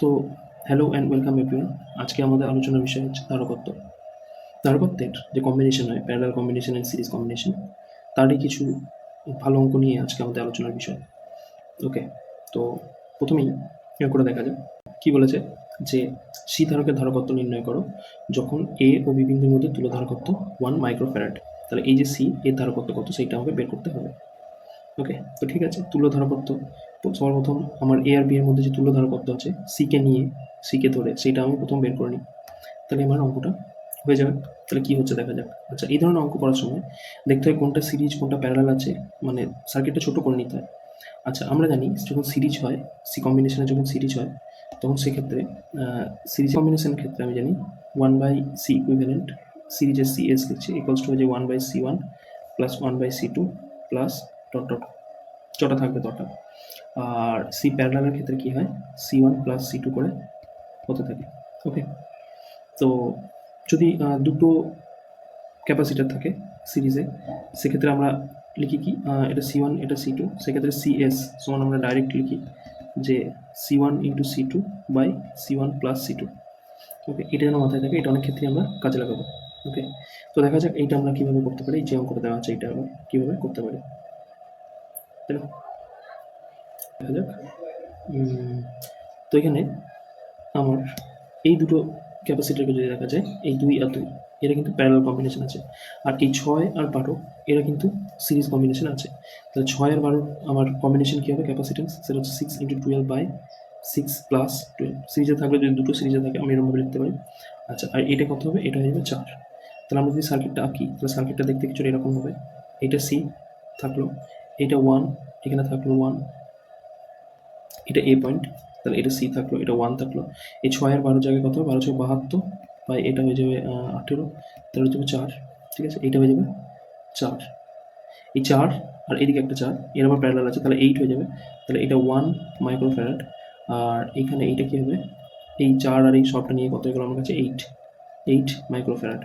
তো hello and welcome everyone আজকে আমাদের আলোচনার বিষয় হচ্ছে ধারকত্ব ধারকত্বের যে কম্বিনেশন হয় parallel combination and series combination তারই কিছু ভালো অঙ্ক নিয়ে আজকে আমাদের আলোচনার বিষয়। ওকে তো প্রথমেই এর করে দেখা যাক, কী বলেছে? যে সি ধারকের ধারকত্ব নির্ণয় করো, যখন এ ও বি মধ্যে তুলো ধারকত্ব ওয়ান মাইক্রোফ্যারাড তাহলে এই যে সি এর ধারকত্ব কত, সেইটা আমাকে বের করতে হবে। ওকে তো ঠিক আছে, তুলো ধারকত্ব। সর্বপ্রথম আমার এ আর বি এর মধ্যে যে তুল্য ধারকত্ব আছে সিকে নিয়ে সিকে ধরে, সেটা আমি প্রথম বের করে নিই। তাহলে আমার অঙ্কটা হয়ে যাবে। তাহলে কী হচ্ছে দেখা যাক। আচ্ছা এই ধরনের অঙ্ক করার সময় দেখতে হয় কোনটা সিরিজ, কোনটা প্যারালাল আছে মানে সার্কিটটা ছোটো করে নিতে হয়। আচ্ছা আমরা জানি যখন সিরিজ হয় সি কম্বিনেশনে যখন সিরিজ হয়, তখন সেক্ষেত্রে সিরিজ কম্বিনেশনের ক্ষেত্রে আমি জানি ওয়ান বাই সি ইকুইভ্যালেন্ট সিরিজের সি এস লিখছি ইকুয়ালস টু যে one by C one plus one by C two plus dot dot যটা থাকবে তটা আর সি প্যারালালের ক্ষেত্রে কী হয়? C one plus C two করে হতে থাকে ওকে তো যদি দুটো ক্যাপাসিটার থাকে সিরিজে সেক্ষেত্রে আমরা লিখি কি? এটা সি ওয়ান এটা সি টু সেক্ষেত্রে সি এস সমান আমরা ডাইরেক্ট লিখি যে C one into C two by C one plus C two okay এটা যেন মাথায় থাকে, এটা অনেক ক্ষেত্রে আমরা কাজে লাগাবো ওকে তো দেখা যাক এইটা আমরা কীভাবে করতে পারি যে অঙ্কটা দেওয়া আছে, এইটা আমরা কীভাবে করতে পারি। তাই? যাক তো এখানে আমার এই দুটো ক্যাপাসিটারকে যদি দেখা যায়, এই দুই আর দুই, এরা কিন্তু প্যারালাল কম্বিনেশন আছে। আর এই ছয় আর বারো, এরা কিন্তু সিরিজ কম্বিনেশন আছে। তাহলে ছয় আর বারো আমার কম্বিনেশন কী হবে? ক্যাপাসিটেন্স সেটা হচ্ছে six into twelve by six plus twelve সিরিজে থাকলে যদি দুটো সিরিজে থাকে, আমি এরকমভাবে লিখতে পারি। আচ্ছা আর এটা কত হবে? এটা হয়ে যাবে চার। তাহলে আমরা যদি সার্কিটটা আঁকি, তাহলে সার্কিটটা দেখতে কিছুটা এরকম হবে। এটা সি থাকল, এটা ওয়ান এখানে থাকল ওয়ান এটা এ পয়েন্ট তাহলে এটা সি থাকল, এটা ওয়ান থাকল। এই ছয়ের বারো জায়গায় কত? বারো ছয় বাহাত্তর বা এটা হয়ে যাবে আঠেরো, তাহলে হয়ে যাবে চার, ঠিক আছে? এইটা হয়ে যাবে চার। এই চার আর এদিকে একটা চার, এর আবার প্যারালাল আছে, তাহলে এইট হয়ে যাবে। তাহলে এটা ওয়ান মাইক্রো মাইক্রোফ্যারাড আর এখানে এইটা কী হবে? এই চার আর এই সবটা নিয়ে কত গেলো আমার কাছে? Eight eight micro microfarad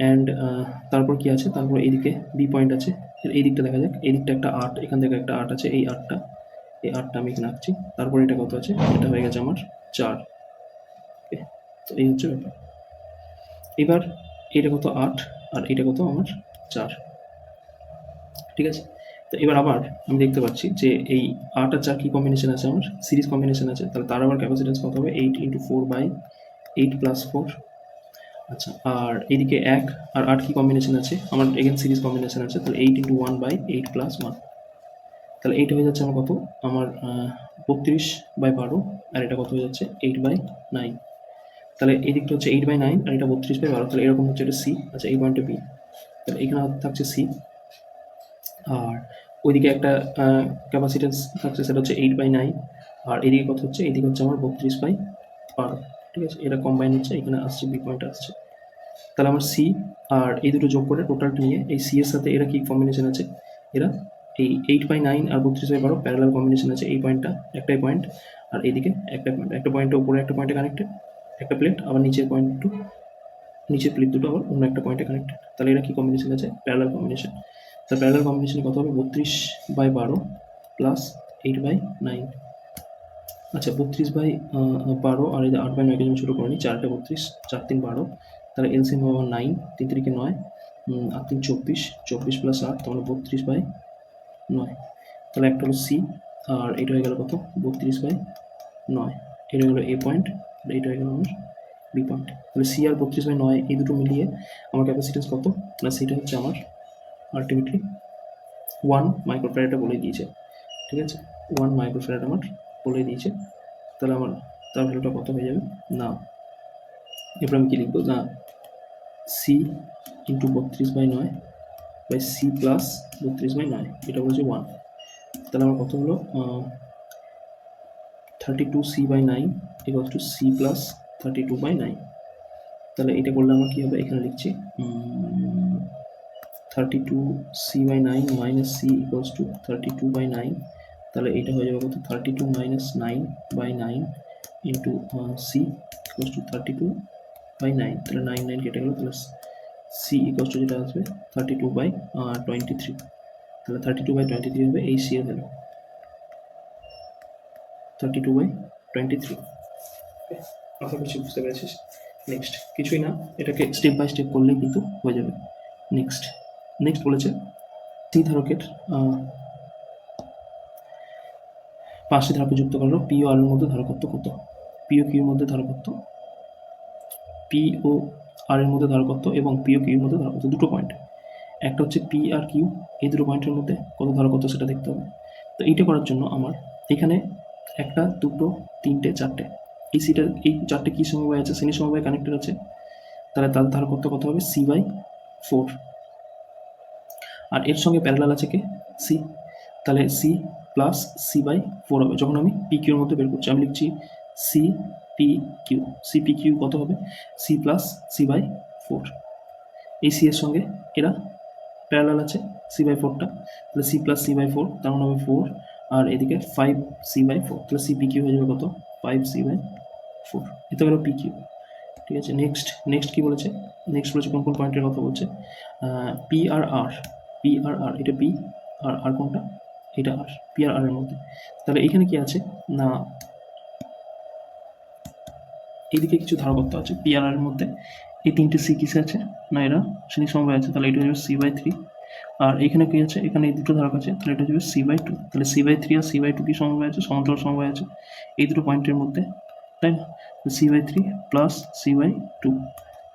and তারপর কি আছে? তারপর এইদিকে বি পয়েন্ট আছে এই দিকটা দেখা যাক, এই দিকটা একটা আট, এখান থেকে একটা আট আছে, এই আটটা। এই আটটা আমি এখানে আঁকছি। তারপর এটা কত আছে? এটা হয়ে গেছে আমার চার। ওকে তো এই হচ্ছে ব্যাপার। এবার এটা কত আট আর এটা কত আমার চার। ঠিক আছে? তো এবার আবার আমি দেখতে পাচ্ছি যে এই আট আর চার কী কম্বিনেশন আছে আমার? সিরিজ কম্বিনেশন আছে। তাহলে তার আবার ক্যাপাসিটেন্স কত হবে? Eight into four by eight plus four আচ্ছা আর এইদিকে এক আর আট কি কম্বিনেশন আছে? আমার এগেন সিরিজ কম্বিনেশন আছে। তাহলে eight into one by eight plus one তাহলে এইটা হয়ে যাচ্ছে আমার কত? আমার বত্রিশ বাই বারো, আর এটা কত হয়ে যাচ্ছে? এইট বাই নাইন তাহলে এই দিকটা হচ্ছে এইট বাই নাইন আর এটা বত্রিশ বাই বারো, তাহলে এরকম হচ্ছে এটা সি আচ্ছা এই পয়েন্টে বি তাহলে এখানে থাকছে সি আর ওইদিকে একটা ক্যাপাসিটেন্স থাকছে, সেটা হচ্ছে এইট বাই নাইন আর এদিকে কত হচ্ছে? এদিকে হচ্ছে আমার বত্রিশ বাই বারো, ঠিক আছে? এটা কম্বাইন হচ্ছে, এখানে আসছে বি পয়েন্ট আসছে। তাহলে আমার সি আর এই দুটো যোগ করে টোটালটা নিয়ে, এই সি এর সাথে এরা কি কম্বিনেশন আছে? এরা এই এইট বাই নাইন আর বত্রিশ বাই বারো প্যারালাল কম্বিনেশন আছে এই পয়েন্টটা একটাই পয়েন্ট আর এইদিকে একটা পয়েন্ট একটা পয়েন্টের উপরে, একটা পয়েন্টে কানেক্টেড একটা প্লেট আবার নিচের পয়েন্ট টু নিচের প্লেট দুটো আবার অন্য একটা পয়েন্টে কানেক্টেড তাহলে এরা কি কম্বিনেশন আছে? প্যারালাল কম্বিনেশন তা প্যারালাল কম্বিনেশনে কত হবে? বত্রিশ বাই বারো প্লাস এইট বাই নাইন আচ্ছা বত্রিশ বাই বারো, আর আট বাই নয়কে আমি ছোটো করে নিই, চারটে বত্রিশ, চার তিন বারো, তাহলে এলসিএম হবে নাইন তিন তিরিকে নয় আট তিন চব্বিশ চব্বিশ প্লাস আট, তাহলে বত্রিশ বাই নয়। তাহলে একটা হলো সি আর এটা হয়ে গেল কত? বত্রিশ বাই নয়। এটা হয়ে গেলো এ পয়েন্ট এটা হয়ে গেল আমার বি পয়েন্ট তাহলে সি আর বত্রিশ বাই নয়, এই দুটো মিলিয়ে আমার ক্যাপাসিটেন্স কত? না, সেটা হচ্ছে আমার আলটিমেটলি ওয়ান মাইক্রোফ্যারাডটা বলে দিয়েছে। ঠিক আছে? ওয়ান মাইক্রোফ্যারাড আমার বলে দিয়েছে। তাহলে আমার, তার ভ্যালুটা কত হয়ে যাবে? না। এরপর আমি কী লিখব? না সি ইন্টু বত্রিশ বাই নয় বাই সি প্লাস বত্রিশ বাই নয় এটা বলেছে ওয়ান তাহলে আমার কত হলো? Thirty two C by nine equal to C plus thirty two by nine তাহলে এটা করলে আমার কী হবে? এখানে লিখছি thirty two C by nine minus C equals to thirty two by nine তাহলে এটা হয়ে যাবে কত? Thirty two minus nine by nine into C equals to thirty two by nine তাহলে নাইন নাইন কেটে গেলো তাহলে সি ইকুয়ালস টু যেটা আসবে thirty two by twenty three তাহলে thirty two by twenty three হবে এই সি এর value thirty two by twenty three আশা করছি বুঝতে পেরেছিস। নেক্সট কিছুই না, এটাকে স্টেপ বাই স্টেপ করলেই কিন্তু হয়ে যাবে। নেক্সট নেক্সট বলেছে সি ধারকের পাঁচটি ধারকে যুক্ত করল। পিও এর মধ্যে ধারকত্ব কত? পিও কিউর মধ্যে ধারকত্ব পি ও আর এর মধ্যে ধারকত্ব এবং পি ও কিউর মধ্যে ধারকত্ব, দুটো পয়েন্ট একটা হচ্ছে পি আর কিউ এই দুটো পয়েন্টের মধ্যে কত ধারকত্ব সেটা দেখতে হবে। তো এইটা করার জন্য আমার এখানে একটা, দুটো, তিনটে, চারটে। এই সিটা এই চারটে কী সমবায় আছে? শ্রেণি সমবায় কানেক্টেড আছে। তাহলে তার ধারকত্ব কত হবে? সি বাই ফোর আর এর সঙ্গে প্যারালাল আছে কে? সি তাহলে C plus C by four হবে। যখন আমি পি কিউর মধ্যে বের করছি, আমি লিখছি C P Q C P Q কত হবে? C plus C by four এই সি এর সঙ্গে এরা প্যারালাল আছে সি বাই ফোরটা তাহলে C plus C by four তার মানে হবে ফোর আর এদিকে ফাইভ সি বাই ফোর তাহলে সি পি কিউ হয়ে যাবে কত? ফাইভ সি বাই ফোর এতে গেল পি কিউ ঠিক আছে নেক্সট নেক্সট কি বলেছে? নেক্সট বলেছে কোন কোন পয়েন্টের কথা বলছে? পি আর আর পি আর আর এটা পি আর আর কোনটা? এটা আর পি আর আর এর মধ্যে। তাহলে এখানে কি আছে? না এইদিকে কিছু ধারকত্ব আছে পি আর আর এর মধ্যে। এই তিনটে সি কিসে আছে? না, এরা শ্রেণি সমবায় আছে, তাহলে এটা হয়ে সি বাই থ্রি আর এখানে কি আছে? এখানে এই দুটো ধারক আছে, তাহলে এটা যাবে সি বাই টু তাহলে সি বাই থ্রি আর সি বাই টু কি সমবায় আছে? সমান্তরাল সমবায় আছে। এই দুটো পয়েন্টের মধ্যে, তাই না? C by three plus C by two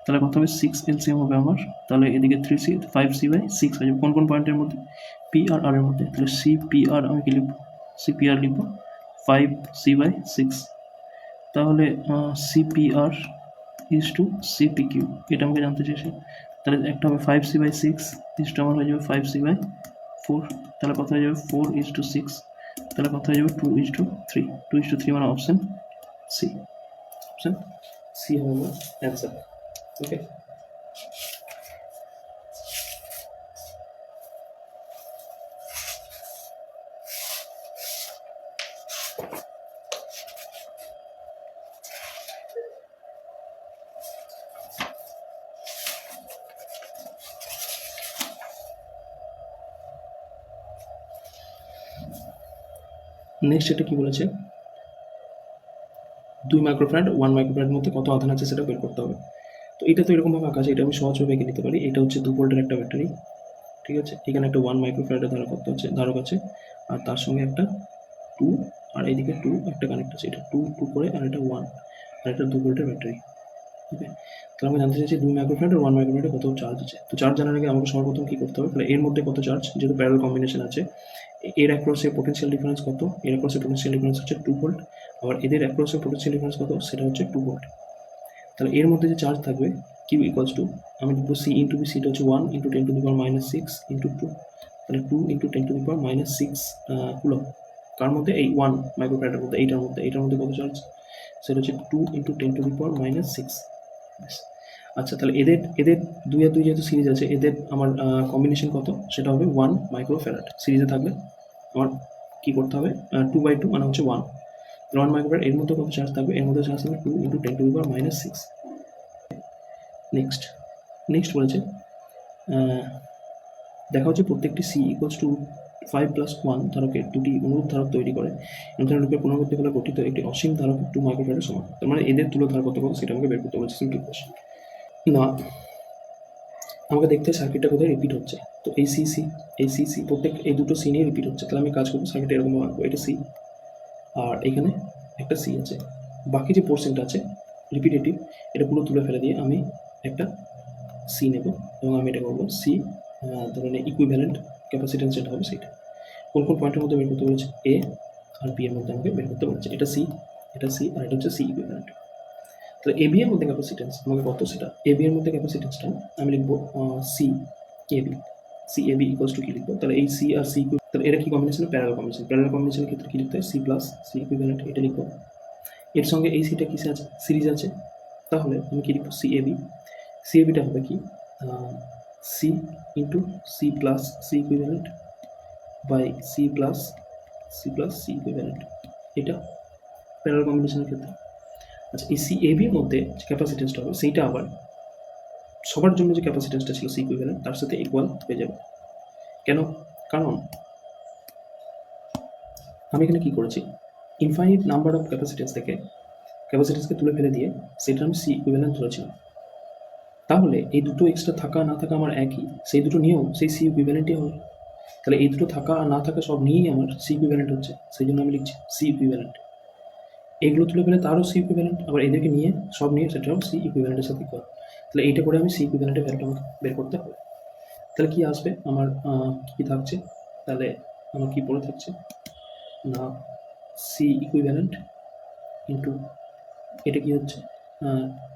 তাহলে কত হবে? সিক্স এলসিএম হবে আমার। তাহলে এদিকে three C five C by six হয়ে যাবে। কোন কোন পয়েন্টের মধ্যে? পি আর আর এর মধ্যে। তাহলে সি পি আর আমি কি লিখব? সি পি আর লিখব। ফাইভ সি বাই সিক্স তাহলে CPR is to CPQ Q এটা আমাকে জানতে চেয়েছে তাহলে একটা হবে five C by six is to আমার হয়ে যাবে ফাইভ সি বাই ফোর তাহলে কথা হয়ে যাবে? ফোর ইজ টু সিক্স তাহলে কত হয়ে যাবে? Two is to three two is to three মানে অপশান সি অপশান সি হবে আমার অ্যান্সার ওকে নেক্সট এটা কি বলেছে? দুই মাইক্রোফ্যাড ওয়ান মাইক্রোফ্যাডের মধ্যে কত আধান আছে সেটা বের করতে হবে। তো এটা তো এরকমভাবে আঁকা আছে, এটা আমি সহজভাবে এঁকে নিতে পারি। এটা হচ্ছে দু ভোল্টের একটা ব্যাটারি, ঠিক আছে? এখানে একটা ওয়ান মাইক্রোফ্যাডের ধারক আছে? ধারক আছে, আর তার সঙ্গে একটা টু আর এইদিকে টু একটা কানেক্ট আছে। এটা টু টু করে, আর এটা ওয়ান আর এটা দু ভোল্টের ব্যাটারি, ওকে? তাহলে আমি জানতে চাইছি দুই মাইক্রোফ্যাড আর ওয়ান মাইক্রোফ্যাডে কত চার্জ আছে? তো চার্জ জানার আগে আমাকে সর্বপ্রথম কী করতে হবে? তাহলে এর মধ্যে কত চার্জ যেহেতু প্যারাল কম্বিনেশন আছে এর অ্যাক্রসে পোটেনশিয়াল ডিফারেন্স কত? এর অ্যাক্রসে পোটেনশিয়াল ডিফারেন্স হচ্ছে টু ভোল্ট আবার এদের অ্যাক্রসে পোটেনশিয়াল ডিফারেন্স কত? সেটা হচ্ছে টু ভোল্ট তাহলে এর মধ্যে যে চার্জ থাকবে কিউ ইকুয়ালস টু আমি লিখব সি ইন্টু বি সিটা হচ্ছে one into ten to the power minus six into two তাহলে two into ten to the power minus six coulomb কার মধ্যে? এই ওয়ান মাইক্রোফ্যাটের মধ্যে, এইটার মধ্যে এইটার মধ্যে কত চার্জ সেটা হচ্ছে two into ten to the power minus six আচ্ছা তাহলে এদের এদের দুই আর দুই যেহেতু সিরিজ আছে, এদের আমার কম্বিনেশন কত? সেটা হবে ওয়ান মাইক্রোফ্যারাড সিরিজে থাকলে আমার কী করতে হবে? টু বাই টু মানে হচ্ছে ওয়ান ওয়ান মাইক্রোফ্যারাড এর মধ্যে কত চার্জ থাকবে? এর মধ্যে চার্জ থাকবে two into ten to power minus six next next বলেছে দেখা হচ্ছে প্রত্যেকটি C equals to five plus one ধারকের দুটি অনুরূপ ধারক তৈরি করে। এমন রূপে পুনরাবৃত্তি ফলে গঠিত একটি অসীম ধারক টু মাইক্রোফ্যারের সমান। তার মানে এদের তুলো ধারক কত কত সেটা আমাকে বের করতে বলেছে। সিম্পল কোশ্চেন না, আমাকে দেখতে সার্কিটটা কোথায় রিপিট হচ্ছে। তো এই সি সি এই সি সি প্রত্যেক এই দুটো সি নিয়ে রিপিট হচ্ছে। তাহলে আমি কাজ করব সার্কিট এরকম আঁকবো। এটা সি আর এখানে একটা সি আছে। বাকি যে পোর্শনটা আছে রিপিটেটিভ এটা পুরো তুলে ফেলে দিয়ে আমি একটা সি নেব এবং আমি এটা করব সি ধরুন ইকুইভ্যালেন্ট ক্যাপাসিটেন্স যেটা হবে সেটা। কোন কোন পয়েন্টের মধ্যে বের করতে বলেছে? এ আর বি এর মধ্যে আমাকে বের করতে বলেছে। এটা সি এটা সি আর এটা হচ্ছে সি ইকুইভ্যালেন্ট তাহলে এ এর মধ্যে ক্যাপাসিটেন্স আমাকে কত সেটা? এ এর মধ্যে ক্যাপাসিটেন্সটা আমি লিখব C A B C A B two কি লিখব? তাহলে এই সি আর সি তাহলে এটা কি কম্বিনেশন প্যারাল কম্বিনেশন প্যারাল কম্বিনেশনের ক্ষেত্রে কি লিখতে হয়? সি প্লাস সি ইকুইভ্যালেন্ট এটা লিখব। এর সঙ্গে এই সিটা কিসে আছে? সিরিজ আছে। তাহলে আমি কি লিখব? C A B C A beta হবে কি? C into C plus C equivalent by C plus C plus C equivalent এটা প্যারাল কম্বিনেশনের ক্ষেত্রে। আচ্ছা এই সি এ মধ্যে যে ক্যাপাসিটেন্সটা হবে, সেইটা আবার সবার জন্য যে ক্যাপাসিটেন্সটা ছিল সি ইকুইভ্যালেন্ট তার সাথে ইকুয়াল হয়ে যাবে। কেন? কারণ আমি এখানে কী করেছি? ইনফাইনিট নাম্বার অফ ক্যাপাসিটেন্স থেকে ক্যাপাসিটেন্সকে তুলে ফেলে দিয়ে সেটা আমি সি ইকুইভ্যালেন্ট ধরেছিলাম। তাহলে এই দুটো এক্সট্রা থাকা, না থাকা আমার একই। সেই দুটো নিয়েও সেই সি ইকুইভ্যালেন্টই হবে। তাহলে এই দুটো থাকা আর না থাকা সব নিয়েই আমার সি ইকুইভ্যালেন্ট হচ্ছে। সেই জন্য আমি লিখছি সি ইকুইভ্যালেন্ট এগুলো তুলে ফেলে তারও সি ইকুইভ্যালেন্ট আবার এদেরকে নিয়ে, সব নিয়ে সেটাও সি ইকুইভ্যালেন্টের সাথে ইকুয়াল তাহলে এইটা করে আমি সি ইকুইভ্যালেন্টের ভ্যালুটা আমাকে বের করতে হবে। তাহলে কি আসবে? আমার কি থাকছে? তাহলে আমার কি পড়ে থাকছে? না সি ইকুইভ্যালেন্ট ইন্টু এটা কি হচ্ছে?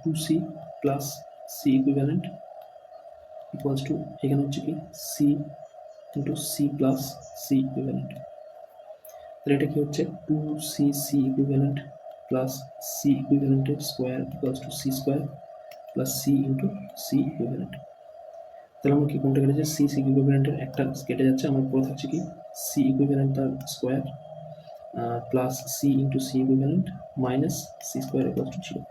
Two C plus C equivalent equals to এখানে হচ্ছে কি? C into C plus C equivalent তাহলে এটা কি হচ্ছে? Two C C equivalent plus C ইকুইভ্যালেন্টের square equals to C square plus C into C equivalent তাহলে আমার কি কোনটা কেটেছে সি সি ইকুইভ্যালেন্টের একটা কেটে যাচ্ছে। আমার পরে থাকছে কি? সি ইকুইভ্যালেন্ট তার square plus C into C equivalent minus C square equals to zero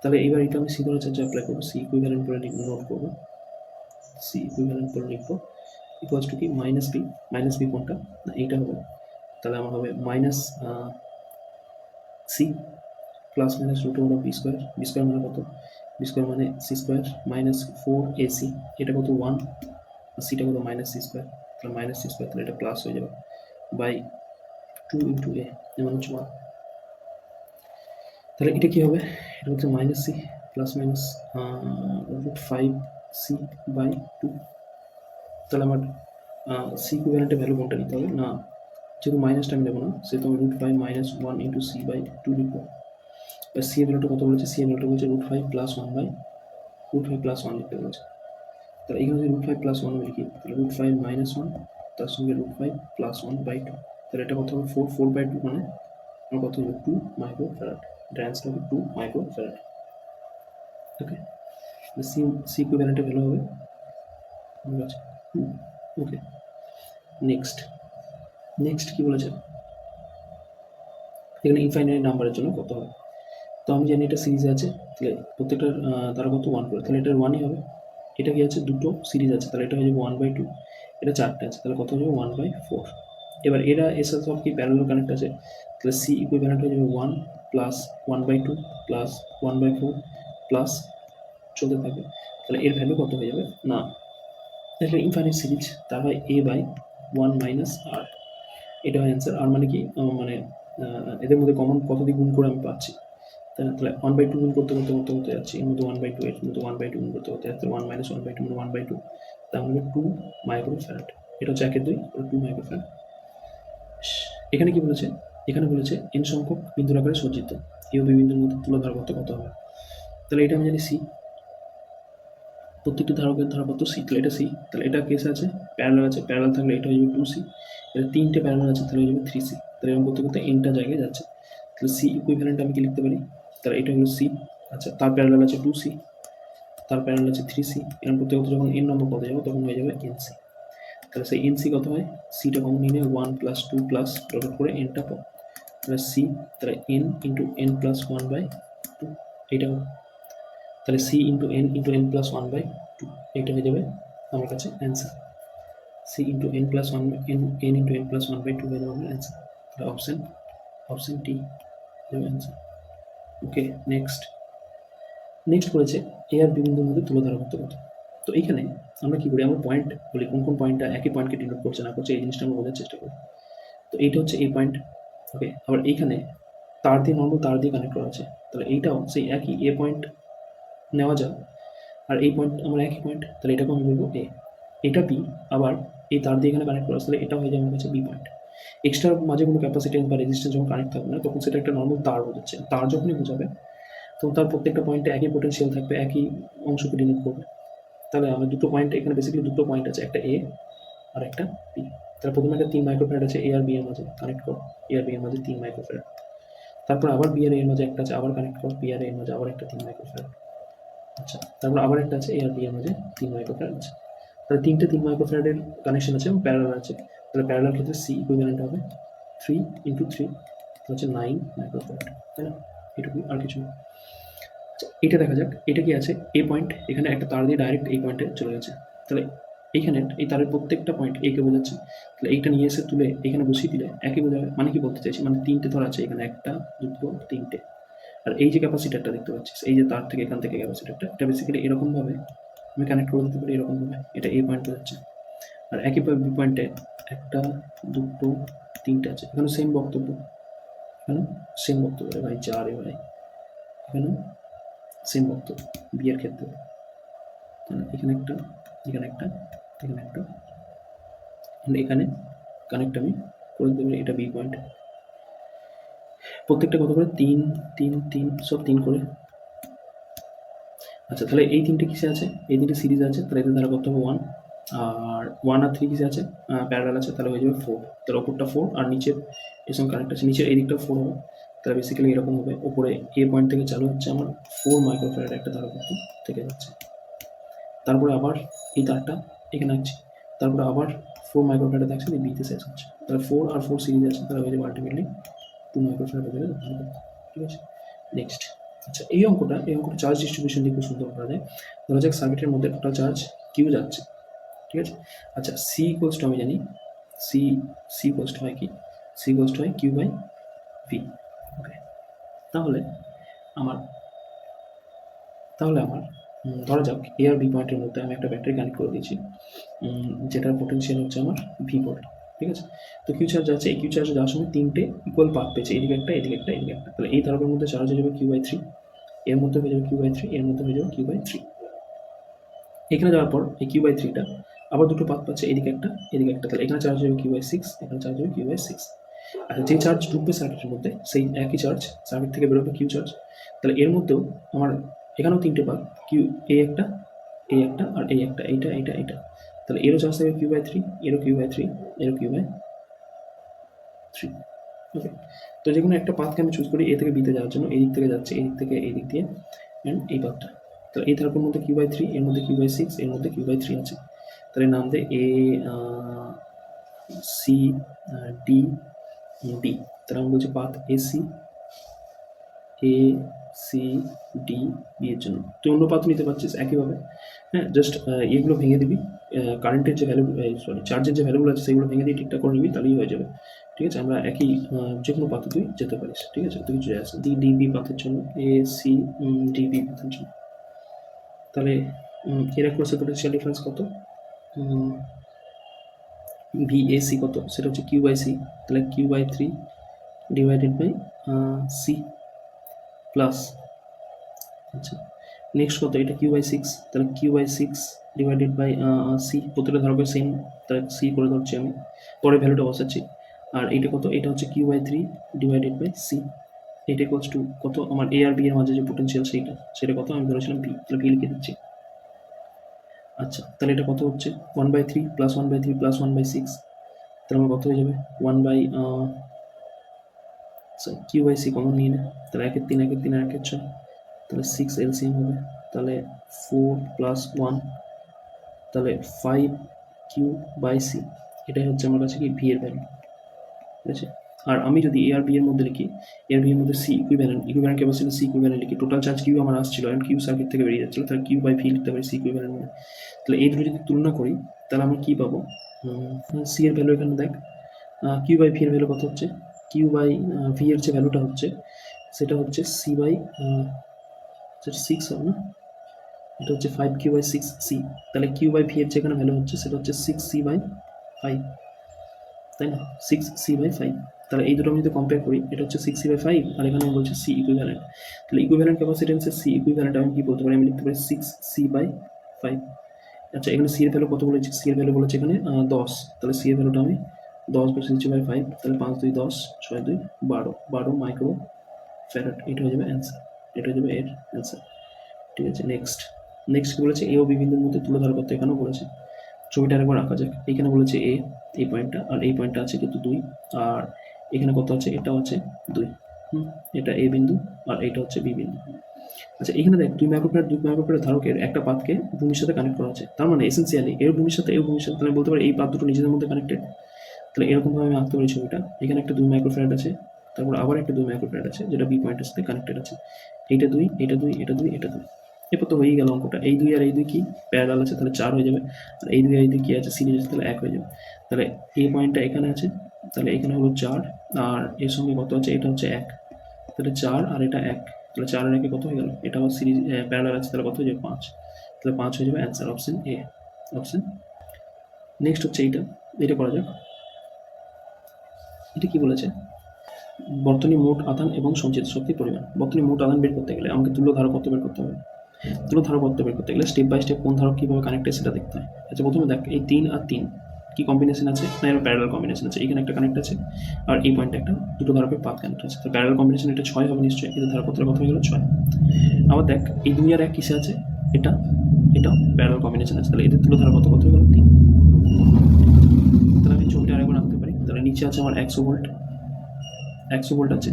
তাহলে এবার এটা আমি সি ধরে চার্জে অ্যাপ্লাই করব সি ইকুইভ্যালেন্ট করে নোট করব। সি ইকুইভ্যালেন্ট করে লিখব। ইকুয়ালস টু কি? মাইনাস বি মাইনাস বি কোনটা? না, এইটা হবে। তাহলে আমার হবে minus C plus minus root over B square B square মানে কত? বি স্কোয়ার মানে সি স্কোয়ার মাইনাস ফোর এ সি এটা কত ওয়ান সিটা কত মাইনাস সি স্কোয়ার তাহলে মাইনাস সি স্কোয়ার তাহলে এটা প্লাস হয়ে যাবে বাই টু ইন্টু এ যেমন হচ্ছে ওয়ান তাহলে এটা কী হবে? এটা হচ্ছে minus C plus minus root five C by two তাহলে আমার সি ইকুইভ্যালেন্টের ভ্যালু কোনটা নিতে হবে? না যেহেতু মাইনাসটা আমি নেব না, সেহেতু আমি root five minus one into C by two লিখব। এবার সি এর কত বলেছে? সি এর বলছে root five plus one by root five plus one লিখতে বলেছে। তাহলে এখানে রুট ফাইভ প্লাস ওয়ান লিখি, তাহলে রুট ফাইভ মাইনাস ওয়ান তার সঙ্গে root five plus one by two তাহলে এটা কত হবে? ফোর ফোর বাই টু মানে আমার কত হবে? টু মাইক্রো ফ্যারাড এটা অ্যান্সার হবে two micro farad okay C C ইকুইভ্যালেন্টের value হবে। ঠিক আছে? ওকে নেক্সট নেক্সট কি বলেছে? এখানে ইনফাইনাইট নাম্বারের জন্য কত হবে? তো আমি জানি এটা সিরিজ আছে, তাহলে প্রত্যেকটার তারা কত ওয়ান করে? তাহলে এটার ওয়ানই হবে। এটা কি আছে? দুটো সিরিজ আছে, তাহলে এটা হয়ে যাবে ওয়ান বাই টু এটা চারটে আছে, তাহলে কত হয়ে যাবে? ওয়ান বাই ফোর এবার এরা এর সাথে সব কি প্যারাল কানেক্ট আছে? তাহলে সি ইকুইভ্যালেন্ট হয়ে যাবে one plus one by two plus one by four plus চলতে থাকবে তাহলে এর ভ্যালু কত হয়ে যাবে? না। এটা ইনফাইনাইট সিরিজ তার হয় A by one minus R এটা হয় অ্যান্সার আর মানে কি মানে এদের মধ্যে কমন কত দিয়ে গুণ করে আমি পাচ্ছি? তাহলে ওয়ান বাই টু গুণ করতে করতে করতে করতে যাচ্ছি? এর মধ্যে ওয়ান বাই টু এর মধ্যে ওয়ান বাই টু গুণ করতে করতে যাচ্ছে one minus one by two one by two মানে টু মাইক্রো ফ্যারাড এটা হচ্ছে একের দুই টু মাইক্রো ফ্যারাড এখানে কি বলেছে? এখানে বলেছে এন সংখ্যক বিন্দুর আকারে সজ্জিত। দুই বিন্দুর মধ্যে তুলা ধারকত্ব কত হবে? তাহলে এটা আমি জানি সি প্রত্যেকটি ধারকের ধারকত্ব সি তাহলে এটা সি তাহলে এটা কেস আছে প্যারালাল আছে প্যারালাল থাকলে এটা হয়ে যাবে টু সি এটা তিনটে প্যারালাল আছে, তাহলে হয়ে যাবে থ্রি সি তাহলে এরকম করতে করতে এনটা জায়গায় যাচ্ছে, তাহলে সি ইকুইভ্যালেন্ট আমি কি লিখতে পারি, তাহলে এটা হলো সি আচ্ছা তার প্যারালাল আছে টু সি তার প্যারালাল আছে থ্রি সি এরকম করতে করতে যখন এন নম্বর কত যাবে তখন হয়ে যাবে এন সি তাহলে সেই এন সি কত হয় সিটা কমন নিয়ে one plus two plus dot করে এনটা পাবো তাহলে সি তাহলে N into N plus one by two এইটা। তাহলে C into N into N plus one by two এইটা হয়ে যাবে আমার কাছে answer C into N plus one N N into N plus one by two হয়ে যাবে আমার অ্যান্সার তাহলে অপশান অপশান টি যাবে অ্যান্সার ওকে নেক্সট নেক্সট করেছে এ আর বিন্দুর মধ্যে তুলে ধরা করতে কত? তো এইখানে আমরা কী করি? আমরা পয়েন্ট বলি, কোন কোন পয়েন্টটা একই পয়েন্টকে ডিনোট করছে, না করছে, এই জিনিসটা আমরা বোঝার চেষ্টা করি। তো এইটা হচ্ছে এই পয়েন্ট ওকে আবার এইখানে তার দিয়ে নর্মাল তার দিয়ে কানেক্ট করা আছে। তাহলে এইটাও সেই একই এ পয়েন্ট নেওয়া যাক। আর এই পয়েন্ট আমার একই পয়েন্ট তাহলে এটাকে আমি বলব এ এটা বি আবার এই তার দিয়ে এখানে কানেক্ট করা তাহলে এটা হয়ে যাবে আমার কাছে বি পয়েন্ট এক্সট্রা মাঝে কোনো ক্যাপাসিটি বা রেজিস্ট্যান্স যখন কানেক্ট থাকবে না, তখন সেটা একটা নর্মাল তার বোঝাচ্ছে তার যখনই বোঝাবে, তখন তার প্রত্যেকটা পয়েন্টে একই পোটেনশিয়াল থাকবে, একই অংশকে ডিনোট করবে। তাহলে আমার দুটো পয়েন্ট এখানে বেসিক্যালি দুটো পয়েন্ট আছে, একটা এ আর একটা বি তাহলে প্রথমে একটা তিন মাইক্রোফ্যারাড আছে এ আর বি এর মাঝে কানেক্ট কর। এ আর বি এর মাঝে তিন মাইক্রোফ্যারাড তারপর আবার বি আর এর মাঝে একটা আছে, আবার কানেক্ট কর। বি আর এর মাঝে আবার একটা তিন মাইক্রোফ্যারাড আচ্ছা তারপর আবার একটা আছে এ আর তিন মাইক্রোফ্যারাড আছে। তাহলে তিনটে তিন মাইক্রোফ্যারাডের কানেকশন আছে এবং প্যারালাল আছে। তাহলে প্যারালাল ক্ষেত্রে সি ইকুইভ্যালেন্ট হবে থ্রি ইন্টু থ্রি হচ্ছে নাইন মাইক্রোফ্যারাড তাই না? এটুকুই আর কিছু না। আচ্ছা, এটা দেখা যাক এটা কি আছে? এ পয়েন্ট এখানে একটা তার দিয়ে ডাইরেক্ট এই পয়েন্টে চলে গেছে। তাহলে এইখানে এই তারের প্রত্যেকটা পয়েন্ট একে বোঝাচ্ছে। তাহলে এইটা নিয়ে এসে তুলে এখানে বসিয়ে দিলে একই বোঝাবে মানে কি বলতে চাইছি? মানে তিনটে ধর আছে এখানে একটা দুটো তিনটে। আর এই যে ক্যাপাসিটারটা দেখতে পাচ্ছিস, এই যে তার থেকে এখান থেকে ক্যাপাসিটারটা এটা বেসিক্যালি এরকমভাবে আমি কানেক্ট করে দিতে পারি, এরকমভাবে। এটা এই পয়েন্টে যাচ্ছে আর একইভাবে বি পয়েন্টে একটা, দুটো, তিনটে আছে। এখানে সেম বক্তব্য। এখানে সেম বক্তব্য। রে ভাই যা রে ভাই। এখানে সেম বক্তব্য। বিয়ের ক্ষেত্রে। এখানে একটা এখানে একটা এখানে একটা। এখানে কানেক্ট আমি করে দিতে পারি। এটা বি পয়েন্ট প্রত্যেকটা কত করে? তিন তিন তিন, সব তিন করে। আচ্ছা তাহলে এই তিনটে কিসে আছে? এই তিনটে সিরিজ আছে, তাহলে এদের দ্বারা করতে হবে ওয়ান আর ওয়ান আর থ্রি কিসে আছে? প্যারালাল আছে, তাহলে হয়ে যাবে ফোর তাহলে ওপরটা ফোর আর নিচের এর সঙ্গে কানেক্ট আছে। নিচের এই দিকটা ফোর হবে। তাহলে বেসিক্যালি এরকম হবে। ওপরে এ পয়েন্ট থেকে চালু হচ্ছে আমার ফোর মাইক্রোফ্যারাড একটা ধারকত্ব থেকে যাচ্ছে। তারপরে আবার এই তারটা এখানে আছে। তারপরে আবার ফোর মাইক্রোফ্যারাড এই বিতে শেষ হচ্ছে। তাহলে ফোর আর ফোর সিরিজ আছে, তাহলে হয়ে যাবে আলটিমেটলি টু ঠিক আছে? নেক্সট আচ্ছা এই অঙ্কটা এই অঙ্কটা চার্জ ডিস্ট্রিবিউশন দিয়ে খুব সুন্দর করা যায় ধরা যাক সার্কিটের মধ্যে টোটাল চার্জ কিউ যাচ্ছে। ঠিক আছে? আচ্ছা সি ইকুয়ালস টু আমি জানি সি সি ইকুয়ালস টু হয় কি? সি ইকুয়ালস টু হয় কিউ বাই ভি ওকে তাহলে আমার তাহলে আমার ধরা যাক এ আর বি পয়েন্টের মধ্যে আমি একটা ব্যাটারি কানেক্ট করে দিয়েছি। যেটার পোটেনশিয়াল হচ্ছে আমার ভি ভোল্ট ঠিক আছে? তো কিউ চার্জ আছে, এই কিউ চার্জ যাওয়ার সময় তিনটে ইকুয়াল পার্ট পেয়েছে, এদিকে একটা এদিকে একটা এদিকে একটা। তাহলে এই ধারকের মধ্যে চার্জ হয়ে যাবে কিউ বাই থ্রি এর মধ্যে হয়ে যাবে কিউ বাই থ্রি এর মধ্যে হয়ে যাবে কিউ বাই থ্রি এখানে যাওয়ার পর এই কিউ বাই থ্রিটা আবার দুটো পাত পাচ্ছে, এদিকে একটা এদিকে একটা, তাহলে এখানে চার্জ হবে কিউ বাই সিক্স এখানে চার্জ হবে কিউ বাই সিক্স আচ্ছা যে চার্জ ঢুকবে সার্কিটের মধ্যে, সেই একই চার্জ সার্কিট থেকে বেরোবে কিউ চার্জ তাহলে এর মধ্যেও আমার এখানেও তিনটে পাত কিউ এ একটা এই একটা আর এই একটা, এইটা এইটা এইটা। তাহলে এরও চার্জ থাকবে কিউ বাই থ্রি এরও কিউ বাই থ্রি এরও কিউ বাই থ্রি ওকে তো যে কোনো একটা পাথকে আমি চুজ করি এ থেকে বিতে যাওয়ার জন্য এই দিক থেকে যাচ্ছে এই দিক থেকে এই দিক দিয়ে অ্যান্ড এই পাথটা তো এই ধারকের মধ্যে কিউ বাই থ্রি এর মধ্যে কিউ বাই সিক্স এর মধ্যে কিউ বাই থ্রি আছে। তাহলে নাম দে এ সি ডি ডি তাহলে আমি বলছি path A C A C D B এর জন্য। তুই অন্য পাথ নিতে পারছিস একইভাবে হ্যাঁ? জাস্ট এগুলো ভেঙে দিবি। কারেন্টের যে ভ্যালু সরি চার্জের যে ভ্যালুগুলো আছে, সেগুলো ভেঙে দিয়ে ঠিকঠাক করে নিবি, তাহলেই হয়ে যাবে। ঠিক আছে? আমরা একই যে কোনো পাথে তুই যেতে পারিস, ঠিক আছে? তুই কিছু আছে। ডি ডি বি পাথের জন্য এ সি ডি বি পাথের জন্য। তাহলে এর অ্যাক্রসে পোটেনশিয়াল ডিফারেন্স কত? ভিএসি কত? সেটা হচ্ছে কিউ বাই সি তাহলে Q by three divided by C plus আচ্ছা। নেক্সট কত? এটা কিউ বাই সিক্স তাহলে Q by six divided by C প্রত্যেকটা ধরবে সেম তাহলে সি করে ধরছি আমি। পরে ভ্যালুটা বসাচ্ছি। আর এইটা কত? এটা হচ্ছে Q by three divided by C এটা ইকোয়ালস টু কত? আমার এ আর বি এর মাঝে যে পোটেনশিয়াল সেইটা, সেটা কত? আমি ধরেছিলাম ভি তাহলে ভি লিখে দিচ্ছি। আচ্ছা তাহলে এটা কত হচ্ছে? One by three plus one by three plus one by six তাহলে আমার কত হয়ে যাবে? One by Q by C common নিয়ে নে। তাহলে একের তিন একের তিন, একের ছয়। তাহলে সিক্স এলসিএম হবে। তাহলে ফোর প্লাস ওয়ান তাহলে ফাইভ কিউ বাই সি এটাই হচ্ছে আমার কাছে কি ভি এর ভ্যালু ঠিক আছে? আর আমি যদি এ আর বি এর মধ্যে লিখি এ আর বি এর মধ্যে C equivalent equivalent capacity C equivalent লিখি টোটাল চার্জ কিউ আমার আসছিল এন্ড কিউ সার্কিট থেকে বেরিয়ে যাচ্ছিল, তাহলে কিউ বাই ভি লিখতে পারি সি ইকুইভ্যালেন্ট মানে। তাহলে এই দুটো যদি তুলনা করি, তাহলে আমরা কী পাবো? সি এর ভ্যালু এখানে দেখ কিউ বাই ভি এর ভ্যালু কত হচ্ছে? কিউ বাই ভি এর যে ভ্যালুটা হচ্ছে, সেটা হচ্ছে সি বাই সেটা সিক্স হবে। না এটা হচ্ছে five Q by six C তাহলে কিউ বাই ভি এর যেখানে ভ্যালু হচ্ছে, সেটা হচ্ছে সিক্স সি বাই ফাইভ তাই না? সিক্স সি বাই ফাইভ তাহলে এই দুটো আমি যদি কম্পেয়ার করি, এটা হচ্ছে সিক্স সি বাই ফাইভ আর এখানে আমি বলছি সি ইকুইভ্যালেন্ট তাহলে ইকুইভ্যালেন্ট ক্যাপাসিটেন্সের সি ইকুইভ্যালেন্ট আমি কি বলতে পারি? আমি লিখতে পারি সিক্স সি বাই ফাইভ আচ্ছা এখানে সি এর ভ্যালু কত বলেছি? সি এর ভ্যালু বলেছে এখানে দশ। তাহলে সি এর ভ্যালুটা আমি দশ বসে দিচ্ছি বাই ফাইভ তাহলে পাঁচ দুই দশ, ছয় দুই বারো। বারো মাইক্রো ফ্যারাট এটা হয়ে যাবে অ্যান্সার এটা হয়ে যাবে এর অ্যান্সার ঠিক আছে নেক্সট নেক্সট কি বলেছে? এ ও বি বিন্দুর মধ্যে তুলে ধরা করতে এখানেও বলেছে। ছবিটা আরেকবার আঁকা যাক। এখানে বলেছে এ এই পয়েন্টটা আর এই পয়েন্টটা আছে কিন্তু দুই। আর এখানে কত আছে? এটাও আছে দুই। হুম, এটা এ বিন্দু আর এইটা হচ্ছে বি বিন্দু। আচ্ছা এখানে দেখ, দুই মাইক্রোপ্যাড দুই মাইক্রোপ্যাড ধারকের একটা পাতকে ভূমির সাথে কানেক্ট করা আছে। তার মানে এসেন্সিয়ালি এর ভূমির সাথে, এর ভূমির সাথে, তাহলে বলতে পারি এই পাত দুটো নিজেদের মধ্যে কানেক্টেড তাহলে এরকমভাবে আমি আঁকতে পারি ছবিটা। এখানে একটা দুই মাইক্রোফ্যারাড আছে। তারপর আবার একটা দুই মাইক্রোফ্যারাড আছে, যেটা বি পয়েন্টের সাথে কানেক্টেড আছে। এইটা দুই এটা দুই এটা দুই এটা দুই। এরপর তো হয়েই গেল অঙ্কটা। এই দুই আর এই দুই কি? প্যারালাল আছে, তাহলে চার হয়ে যাবে। আর এই দুই আর এই দুই কি আছে? সিরিজ আছে, তাহলে এক হয়ে যাবে। তাহলে এই পয়েন্টটা এখানে আছে, তাহলে এখানে হলো চার। আর এর সঙ্গে কত আছে? এটা হচ্ছে এক। তাহলে চার আর এটা এক। তাহলে চার আর একে কত হয়ে গেল? এটা আবার সিরিজ প্যারালাল আছে, তাহলে কত হয়ে যাবে? পাঁচ। তাহলে পাঁচ হয়ে যাবে answer option A option next হচ্ছে এইটা। এটা করা যাক। এটা কি বলেছে? বর্তনী মোট আধান এবং সঞ্চিত শক্তির পরিমাণ। বর্তনী মোট আধান বের করতে গেলে আমাকে তুল্য ধারকত্ব বের করতে হবে। তুল্য ধারকত্ব বের করতে গেলে স্টেপ বাই স্টেপ কোন ধারক কীভাবে কানেক্টেড সেটা দেখতে হয়। আচ্ছা প্রথমে দেখ, এই তিন আর তিন কি কম্বিনেশন আছে? না এর প্যারালাল কম্বিনেশন আছে। এখানে একটা কানেক্ট আছে আর এই পয়েন্টে একটা দুটো ধারকের পাত কানেক্ট আছে তো প্যারালাল কম্বিনেশন এটা ছয় হবে নিশ্চয়ই। এদের ধারকত্বের কথা হয়ে গেল ছয়। আবার দেখ, এই দুই আর এক কিসে আছে? এটা এটা প্যারালাল কম্বিনেশন আছে। তাহলে এদের তুলো ধারকত্ব কত হয়ে গেল? তিন। তাহলে আমি ছবিটা আরেকবার আঁকতে পারি। তাহলে নিচে আছে আমার একশো ভোল্ট একশো ভোল্ট আছে।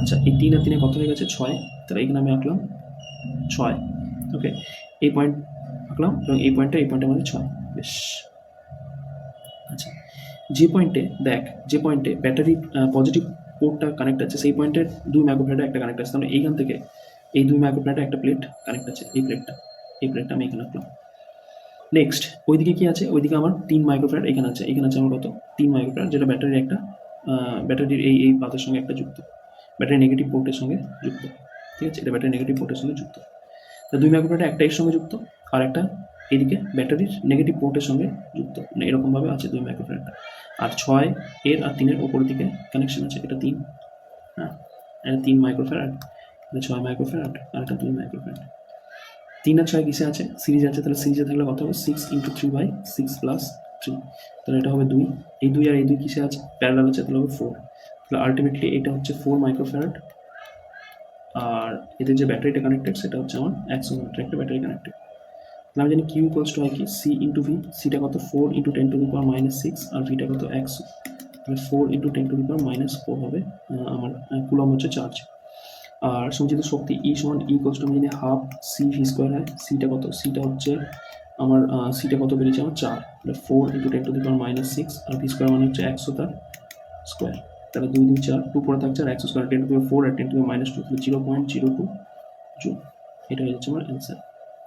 আচ্ছা এই তিন আর তিনে কত হয়ে গেছে? ছয়। তাহলে এখানে আমি আঁকলাম ছয়। ওকে এই পয়েন্ট আঁকলাম এবং এই পয়েন্টটা এই পয়েন্টের মধ্যে ছয়। বেশ। আচ্ছা যে পয়েন্টে দেখ, যে পয়েন্টে ব্যাটারি পজিটিভ পোর্টটা কানেক্ট আছে, সেই পয়েন্টের দুই মাইক্রোফ্যাটে একটা কানেক্ট আছে। তাহলে এইখান থেকে এই দুই মাইক্রোফ্যাটে একটা প্লেট কানেক্ট আছে, এই প্লেটটা এই প্লেটটা আমি এখানে আঁকলাম। নেক্সট ওইদিকে কি আছে? ওইদিকে আমার তিন মাইক্রোফ্যাট এখানে আছে। এখানে আছে আমার কত? তিন মাইক্রোফ্যাট যেটা ব্যাটারির একটা ব্যাটারির এই এই পাতের সঙ্গে একটা যুক্ত। ব্যাটারি নেগেটিভ পোর্টের সঙ্গে যুক্ত। ঠিক আছে? এটা ব্যাটারি নেগেটিভ পোর্টের সঙ্গে যুক্ত। তা দুই মাইক্রোফ্যাট একটা এর সঙ্গে যুক্ত আর একটা এদিকে ব্যাটারির নেগেটিভ পোর্টের সঙ্গে যুক্ত। মানে এরকমভাবে আছে দুই মাইক্রোফ্যাটটা আর ছয় এর আর তিনের ওপর দিকে কানেকশন আছে। এটা তিন। হ্যাঁ? এটা তিন মাইক্রোফ্যাট এটা ছয় মাইক্রোফ্যাট আর এটা দুই মাইক্রোফ্যাট তিন আর ছয় কিসে আছে? সিরিজ আছে। তাহলে সিরিজে থাকলে কত হবে? Six into three by six plus three তাহলে এটা হবে দুই। এই দুই আর এই দুই কিসে আছে? প্যারালাল আছে, তাহলে হবে ফোর তাহলে আলটিমেটলি এটা হচ্ছে ফোর মাইক্রোফ্যারাড আর এদের যে ব্যাটারিটা কানেক্টেড সেটা হচ্ছে আমার একশো ভোল্টের একটা ব্যাটারি কানেক্টেড তাহলে আমি জানি কিউ ইকুয়ালস টু হয় কি? সি ইন্টু ভি সিটা কত? Four into ten to the power minus six আর ভিটা কত? একশো তাহলে four into ten to the power minus four হবে আমার কুলম হচ্ছে চার্জ আর সঞ্চিত শক্তি ই সমান ই ইকুয়ালস টু আমি জানি হাফ সি ভি স্কোয়ার হয়। সিটা কত? সিটা হচ্ছে আমার সিটে কত বেরিয়েছে? আমার চার। তাহলে four into ten to the power minus six R V square মানে হচ্ছে একশো তার স্কোয়ার তাহলে দুই দুই, চার টু পরে থাকছে, আর একশো স্কোয়ার টেন টু ফোর আর টেন টু মাইনাস টু তাহলে zero point zero two joule এটা হয়ে যাচ্ছে আমার অ্যান্সার